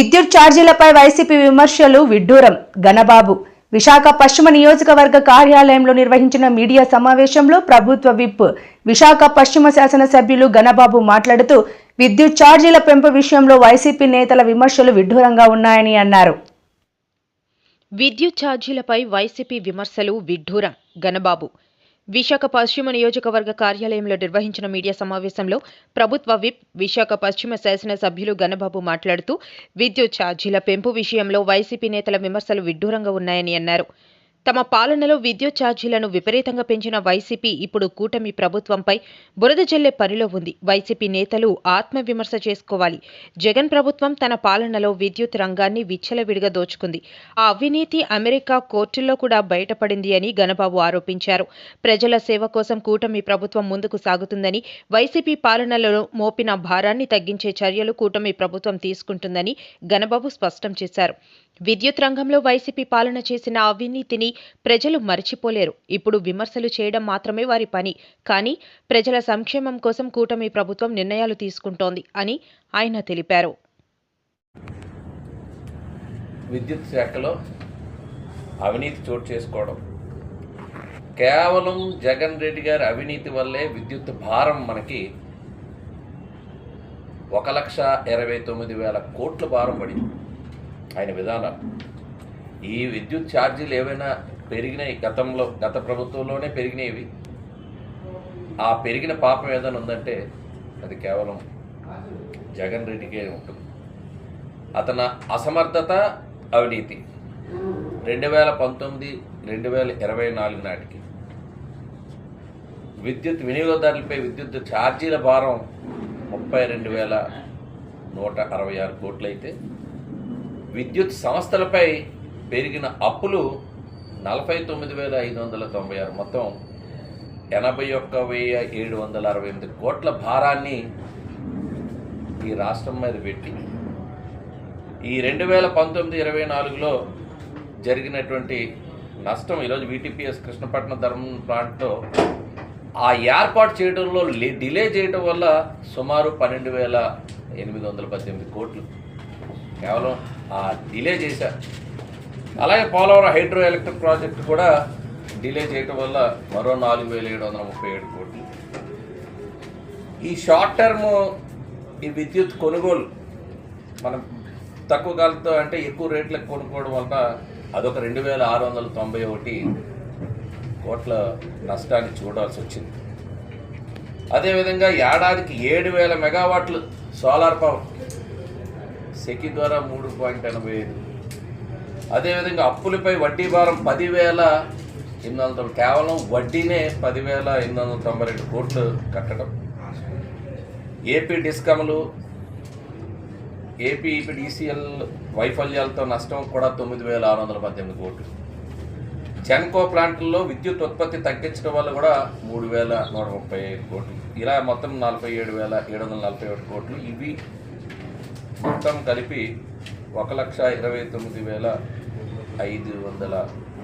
విద్యుత్ ఛార్జీలపై వైసీపీ విమర్శలు విడ్డూరం. ఘనబాబు విశాఖ పశ్చిమ నియోజకవర్గ కార్యాలయంలో నిర్వహించిన మీడియా సమావేశంలో ప్రభుత్వ విప్ విశాఖ పశ్చిమ శాసనసభ్యులు ఘనబాబు మాట్లాడుతూ విద్యుత్ ఛార్జీల పెంపు విషయంలో వైసీపీ నేతల విమర్శలు విడ్డూరంగా ఉన్నాయని అన్నారు. విద్యుత్ ఛార్జీలపై వైసీపీ విమర్శలు విడ్డూరం. ఘనబాబు విశాఖ పశ్చిమ నియోజకవర్గ కార్యాలయంలో నిర్వహించిన మీడియా సమావేశంలో ప్రభుత్వ విప్ విశాఖ పశ్చిమ శాసనసభ్యులు గణబాబు మాట్లాడుతూ విద్యుత్ ఛార్జీల పెంపు విషయంలో వైసీపీ నేతల విమర్శలు విడ్డూరంగా ఉన్నాయని అన్నారు. తమ పాలనలో విద్యుత్ ఛార్జీలను విపరీతంగా పెంచిన వైసీపీ ఇప్పుడు కూటమి ప్రభుత్వంపై బురద జల్లే పనిలో ఉంది. వైసీపీ నేతలు ఆత్మవిమర్శ చేసుకోవాలి. జగన్ ప్రభుత్వం తన పాలనలో విద్యుత్ రంగాన్ని విచ్చలవిడిగా దోచుకుంది. ఆ అవినీతి అమెరికా కోర్టుల్లో కూడా బయటపడింది అని ఘనబాబు ఆరోపించారు. ప్రజల సేవ కోసం కూటమి ప్రభుత్వం ముందుకు సాగుతుందని వైసీపీ పాలనలో మోపిన భారాన్ని తగ్గించే చర్యలు కూటమి ప్రభుత్వం తీసుకుంటుందని ఘనబాబు స్పష్టం చేశారు. విద్యుత్ రంగంలో వైసీపీ పాలన చేసిన అవినీతిని ప్రజలు మర్చిపోలేరు. ఇప్పుడు విమర్శలు చేయడం మాత్రమే వారి పని. కానీ ప్రజల సంక్షేమం కోసం కూటమి ప్రభుత్వం నిర్ణయాలు తీసుకుంటోంది అని ఆయన తెలిపారు. విద్యుత్ శాఖలో అవినీతి చోటు చేసుకోవడం. కేవలం జగన్ రెడ్డి గారి అవినీతి వల్లే విద్యుత్ భారం మనకి ఒక లక్ష ఇరవై తొమ్మిది వేల కోట్ల భారం పడింది. ఆయన విధానాలు. ఈ విద్యుత్ ఛార్జీలు ఏవైనా పెరిగినాయి గతంలో గత ప్రభుత్వంలోనే పెరిగినవి? ఆ పెరిగిన పాపం ఏదైనా ఉందంటే అది కేవలం జగన్ రెడ్డికే ఉంటుంది. అతని అసమర్థత అవినీతి. రెండు వేల పంతొమ్మిది రెండు వేల ఇరవై నాలుగు నాటికి విద్యుత్ వినియోగదారులపై విద్యుత్ ఛార్జీల భారం ముప్పై రెండు వేల నూట అరవై ఆరు కోట్లయితే విద్యుత్ సంస్థలపై పెరిగిన అప్పులు నలభై తొమ్మిది వేల ఐదు వందల తొంభై ఆరు. మొత్తం ఎనభై ఒక్క వెయ్యి ఏడు వందల అరవై ఎనిమిది కోట్ల భారాన్ని ఈ రాష్ట్రం మీద పెట్టి ఈ రెండు వేల పంతొమ్మిది ఇరవై నాలుగులో జరిగినటువంటి నష్టం ఈరోజు వీటీపీఎస్ కృష్ణపట్నం ధర్మం ప్లాంట్లో ఆ ఏర్పాటు చేయడంలో డిలే చేయడం వల్ల సుమారు పన్నెండు వేల ఎనిమిది వందల పద్దెనిమిది కోట్లు కేవలం డిలే చేశారు అలాగే పోలవరం హైడ్రో ఎలక్ట్రిక్ ప్రాజెక్టు కూడా డిలే చేయడం వల్ల మరో నాలుగు వేల ఏడు వందల ముప్పై ఏడు కోట్లు. ఈ షార్ట్ టర్మ్ ఈ విద్యుత్ కొనుగోలు మనం తక్కువ కాలంతో అంటే ఎక్కువ రేట్లకు కొనుక్కోవడం వల్ల అదొక రెండు వేల ఆరు వందల తొంభై ఒకటి కోట్ల నష్టాన్ని చూడాల్సి వచ్చింది. అదేవిధంగా ఏడాదికి ఏడు వేల మెగావాట్లు సోలార్ పవర్ సెకి ద్వారా మూడు పాయింట్ ఎనభై ఐదు. అదేవిధంగా అప్పులపై వడ్డీ భారం పదివేల ఎనిమిది వందల కేవలం వడ్డీనే పదివేల ఎనిమిది వందల తొంభై రెండు కోట్లు కట్టడం. ఏపీ డిస్కమ్లు ఏపీ ఈపీడీసీఎల్ వైఫల్యాలతో నష్టం కూడా తొమ్మిది వేల ఆరు వందల పద్దెనిమిది కోట్లు. చెన్కో ప్లాంట్లలో విద్యుత్ ఉత్పత్తి తగ్గించడం వల్ల కూడా మూడు వేల నూట ముప్పై ఐదు కోట్లు. ఇలా మొత్తం నలభై ఏడు వేల ఏడు వందల నలభై ఒకటి కోట్లు ఇవి మొత్తం కలిపి ఒక లక్ష ఇరవై తొమ్మిది వేల ఐదు వందల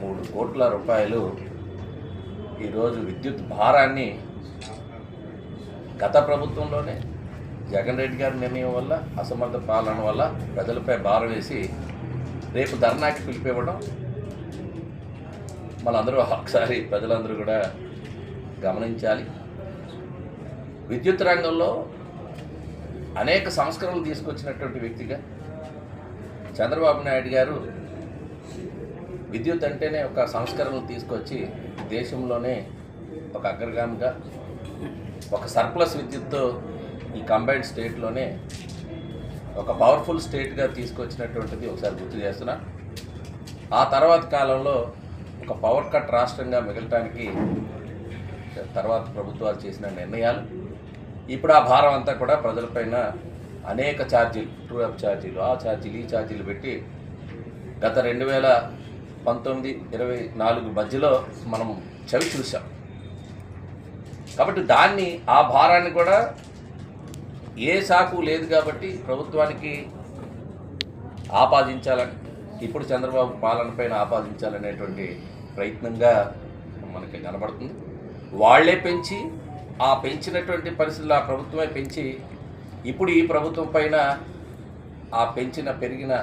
మూడు కోట్ల రూపాయలు ఈరోజు విద్యుత్ భారాన్ని గత ప్రభుత్వంలోనే జగన్ రెడ్డి గారి నిర్ణయం వల్ల అసమర్థ పాలన వల్ల ప్రజలపై భారం వేసి రేపు ధర్నాకి పిలిపివ్వడం. మనందరూ ఒకసారి ప్రజలందరూ కూడా గమనించాలి. విద్యుత్ రంగంలో అనేక సంస్కరణలు తీసుకొచ్చినటువంటి వ్యక్తిగా చంద్రబాబు నాయుడు గారు విద్యుత్ అంటేనే ఒక సంస్కరణలు తీసుకొచ్చి దేశంలోనే ఒక అగ్రగామిగా ఒక సర్ప్లస్ విద్యుత్తో ఈ కంబైన్డ్ స్టేట్లోనే ఒక పవర్ఫుల్ స్టేట్గా తీసుకొచ్చినటువంటిది ఒకసారి గుర్తు చేస్తున్నా. ఆ తర్వాత కాలంలో ఒక పవర్ కట్ రాష్ట్రంగా మిగలటానికి తర్వాత ప్రభుత్వాలు చేసిన నిర్ణయాలు. ఇప్పుడు ఆ భారం అంతా కూడా ప్రజలపైన అనేక ఛార్జీలు టూర్ అప్ ఛార్జీలు ఆ ఛార్జీలు ఈ ఛార్జీలు పెట్టి గత రెండు వేల పంతొమ్మిది ఇరవై నాలుగు మధ్యలో మనం చవి చూసాం కాబట్టి దాన్ని ఆ భారాన్ని కూడా ఏ సాకు లేదు కాబట్టి ప్రభుత్వానికి ఆపాదించాలని ఇప్పుడు చంద్రబాబు పాలన పైన ఆపాదించాలనేటువంటి ప్రయత్నంగా మనకి కనబడుతుంది. వాళ్ళే పెంచి ఆ పెంచినటువంటి పరిస్థితులు ఆ ప్రభుత్వమే పెంచి ఇప్పుడు ఈ ప్రభుత్వం పైన ఆ పెంచిన పెరిగిన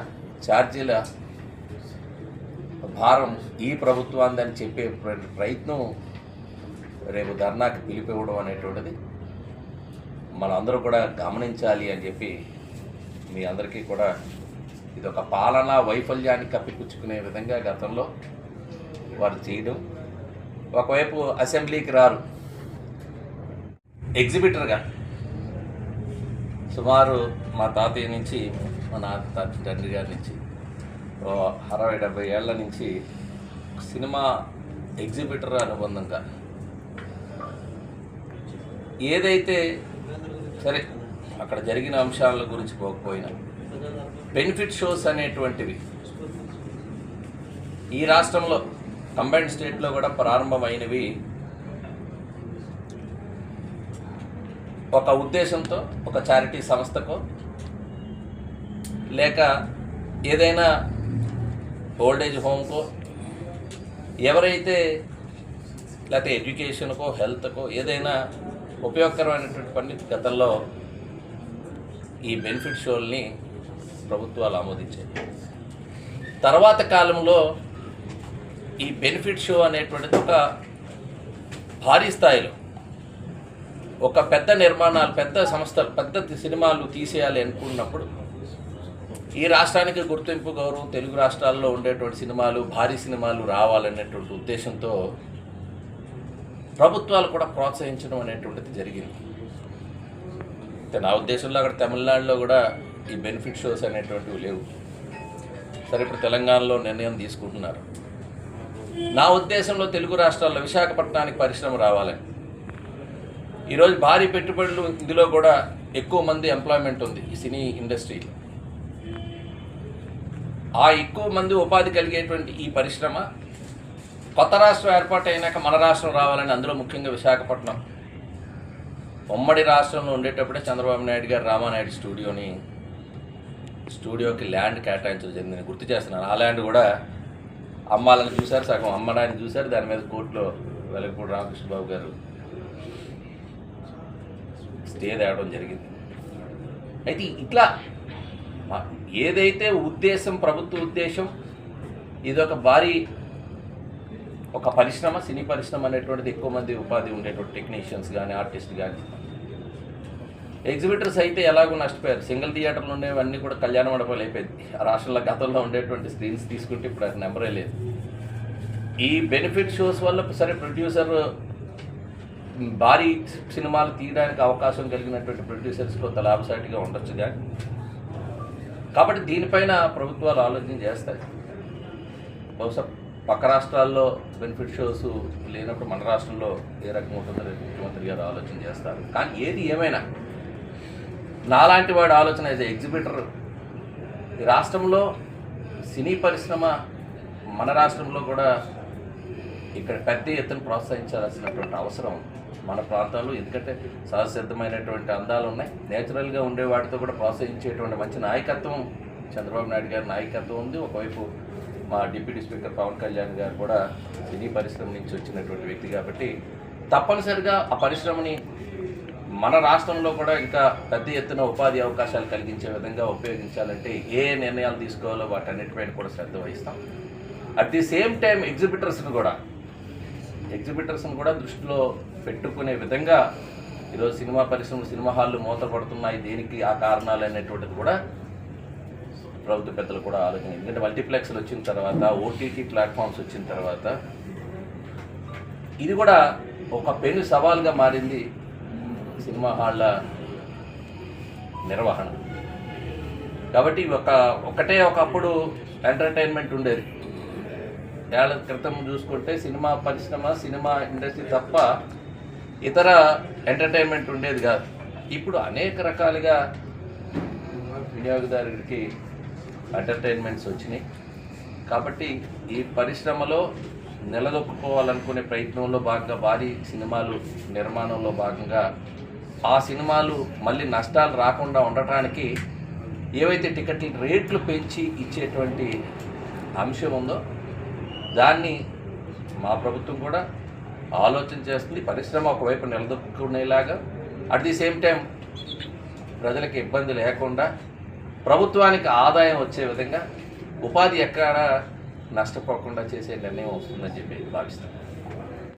ఛార్జీల భారం ఈ ప్రభుత్వాందని చెప్పే ప్రయత్నం రేపు ధర్నాకి పిలిపివ్వడం అనేటువంటిది మనందరూ కూడా గమనించాలి అని చెప్పి మీ అందరికీ కూడా ఇది ఒక పాలనా వైఫల్యాన్ని కప్పిపుచ్చుకునే విధంగా గతంలో వారు చేయడం. ఒకవైపు అసెంబ్లీకి రారు. ఎగ్జిబిటర్గా. సుమారు మా తాతయ్య నుంచి మా నాన్న తాత తండ్రి గారి నుంచి అరవై డెబ్బై ఏళ్ళ నుంచి సినిమా ఎగ్జిబిటర్ అనుబంధంగా. ఏదైతే సరే అక్కడ జరిగిన అంశాల గురించి పోకపోయినా బెనిఫిట్ షోస్ అనేటువంటివి ఈ రాష్ట్రంలో కంబైన్ స్టేట్లో కూడా ప్రారంభమైనవి ఒక ఉద్దేశంతో ఒక చారిటీ సంస్థకో లేక ఏదైనా ఓల్డేజ్ హోమ్కో ఎవరైతే లేకపోతే ఎడ్యుకేషన్కో హెల్త్కో ఏదైనా ఉపయోగకరమైనటువంటి పని గతంలో ఈ బెనిఫిట్ షోల్ని ప్రభుత్వాలు ఆమోదించాయి. తర్వాత కాలంలో ఈ బెనిఫిట్ షో అనేటువంటిది ఒక భారీ స్థాయిలో ఒక పెద్ద నిర్మాణాలు పెద్ద సంస్థలు పెద్ద సినిమాలు తీసేయాలి అనుకున్నప్పుడు ఈ రాష్ట్రానికి గుర్తింపు గౌరవం తెలుగు రాష్ట్రాల్లో ఉండేటువంటి సినిమాలు భారీ సినిమాలు రావాలనేటువంటి ఉద్దేశంతో ప్రభుత్వాలు కూడా ప్రోత్సహించడం అనేటువంటిది జరిగింది. నా ఉద్దేశంలో అక్కడ తమిళనాడులో కూడా ఈ బెనిఫిట్ షోస్ అనేటువంటివి లేవు. సరే ఇప్పుడు తెలంగాణలో నిర్ణయం తీసుకుంటున్నారు. నా ఉద్దేశంలో తెలుగు రాష్ట్రాల్లో విశాఖపట్నానికి పరిశ్రమ రావాలని ఈరోజు భారీ పెట్టుబడులు ఇందులో కూడా ఎక్కువ మంది ఎంప్లాయ్మెంట్ ఉంది ఈ సినీ ఇండస్ట్రీలో ఆ ఎక్కువ మంది ఉపాధి కలిగేటువంటి ఈ పరిశ్రమ కొత్త రాష్ట్రం ఏర్పాటు అయినాక మన రాష్ట్రం రావాలని అందులో ముఖ్యంగా విశాఖపట్నం. ఉమ్మడి రాష్ట్రంలో ఉండేటప్పుడే చంద్రబాబు నాయుడు గారు రామానాయుడు స్టూడియోని స్టూడియోకి ల్యాండ్ కేటాయించడం జరిగిందని గుర్తు చేస్తున్నాను. ఆ ల్యాండ్ కూడా అమ్మాలని చూశారు సగం అమ్మడాన్ని చూశారు. దాని మీద కోర్టులో వెలగపూడి రామకృష్ణ బాబు గారు. స్టే తేవడం జరిగింది. అయితే ఇట్లా ఏదైతే ఉద్దేశం ప్రభుత్వ ఉద్దేశం ఇదొక భారీ ఒక పరిశ్రమ సినీ పరిశ్రమ అనేటువంటిది ఎక్కువ మంది ఉపాధి ఉండేటువంటి టెక్నీషియన్స్ కానీ ఆర్టిస్ట్ కానీ ఎగ్జిబిటర్స్ అయితే ఎలాగో నష్టపోయారు. సింగిల్ థియేటర్లు ఉండేవన్నీ కూడా కళ్యాణ మండపాలు అయిపోయింది. ఆ రాష్ట్రంలో గతంలో ఉండేటువంటి స్క్రీన్స్ తీసుకుంటే ఇప్పుడు అది నెంబరే లేదు. ఈ బెనిఫిట్ షోస్ వల్ల సరే ప్రొడ్యూసర్ భారీ సినిమాలు తీయడానికి అవకాశం కలిగినటువంటి ప్రొడ్యూసర్స్లో కొంత ఉండొచ్చు కానీ. కాబట్టి దీనిపైన ప్రభుత్వాలు ఆలోచన చేస్తాయి. బహుశా పక్క రాష్ట్రాల్లో బెనిఫిట్ షోస్ లేనప్పుడు మన రాష్ట్రంలో ఏ రకం ఉంటుందో ముఖ్యమంత్రి గారు ఆలోచన చేస్తారు. కానీ ఏది ఏమైనా నాలాంటి వాడు ఆలోచన యాజ్ ఎగ్జిబిటర్ ఈ రాష్ట్రంలో సినీ పరిశ్రమ మన రాష్ట్రంలో కూడా ఇక్కడ పెద్ద ఎత్తున ప్రోత్సహించాల్సినటువంటి అవసరం మన ప్రాంతాల్లో. ఎందుకంటే సహసిద్ధమైనటువంటి అందాలు ఉన్నాయి. నేచురల్గా ఉండే వాటితో కూడా ప్రోత్సహించేటువంటి మంచి నాయకత్వం చంద్రబాబు నాయుడు గారి నాయకత్వం ఉంది. ఒకవైపు మా డిప్యూటీ స్పీకర్ పవన్ కళ్యాణ్ గారు కూడా సినీ పరిశ్రమ నుంచి వచ్చినటువంటి వ్యక్తి కాబట్టి తప్పనిసరిగా ఆ పరిశ్రమని మన రాష్ట్రంలో కూడా ఇంకా పెద్ద ఎత్తున ఉపాధి అవకాశాలు కలిగించే విధంగా ఉపయోగించాలంటే ఏ నిర్ణయాలు తీసుకోవాలో వాటన్నిటిపైన కూడా శ్రద్ధ వహిస్తాం. అట్ ది సేమ్ టైం ఎగ్జిబిటర్స్ని కూడా ఎగ్జిబిటర్స్ని కూడా దృష్టిలో పెట్టుకునే విధంగా ఈరోజు సినిమా పరిశ్రమ సినిమా హాళ్ళు మూతపడుతున్నాయి. దేనికి ఆ కారణాలు అనేటువంటిది కూడా ప్రభుత్వ పెద్దలు కూడా ఆలోచన ఎందుకంటే మల్టీప్లెక్స్లు వచ్చిన తర్వాత ఓటీటీ ప్లాట్ఫామ్స్ వచ్చిన తర్వాత ఇది కూడా ఒక పెను సవాల్గా మారింది సినిమా హాళ్ళ నిర్వహణ. కాబట్టి ఒక ఒకటే ఒకప్పుడు ఎంటర్టైన్మెంట్ ఉండేది. ఏళ్ళ క్రితం చూసుకుంటే సినిమా పరిశ్రమ సినిమా ఇండస్ట్రీ తప్ప ఇతర ఎంటర్టైన్మెంట్ ఉండేది కాదు. ఇప్పుడు అనేక రకాలుగా వినియోగదారుడికి ఎంటర్టైన్మెంట్స్ వచ్చినాయి. కాబట్టి ఈ పరిశ్రమలో నిలదొక్కుకోవాలనుకునే ప్రయత్నంలో భాగంగా భారీ సినిమాలు నిర్మాణంలో భాగంగా ఆ సినిమాలు మళ్ళీ నష్టాలు రాకుండా ఉండటానికి ఏవైతే టికెట్ల రేట్లు పెంచి ఇచ్చేటువంటి అంశం ఉందో దాన్ని మా ప్రభుత్వం కూడా ఆలోచన చేస్తుంది పరిశ్రమ ఒకవైపు నిలదొక్కునేలాగా. అట్ ది సేమ్ టైం ప్రజలకు ఇబ్బంది లేకుండా ప్రభుత్వానికి ఆదాయం వచ్చే విధంగా ఉపాధి ఎక్కడ నష్టపోకుండా చేసే నిర్ణయం వస్తుందని చెప్పి భావిస్తాను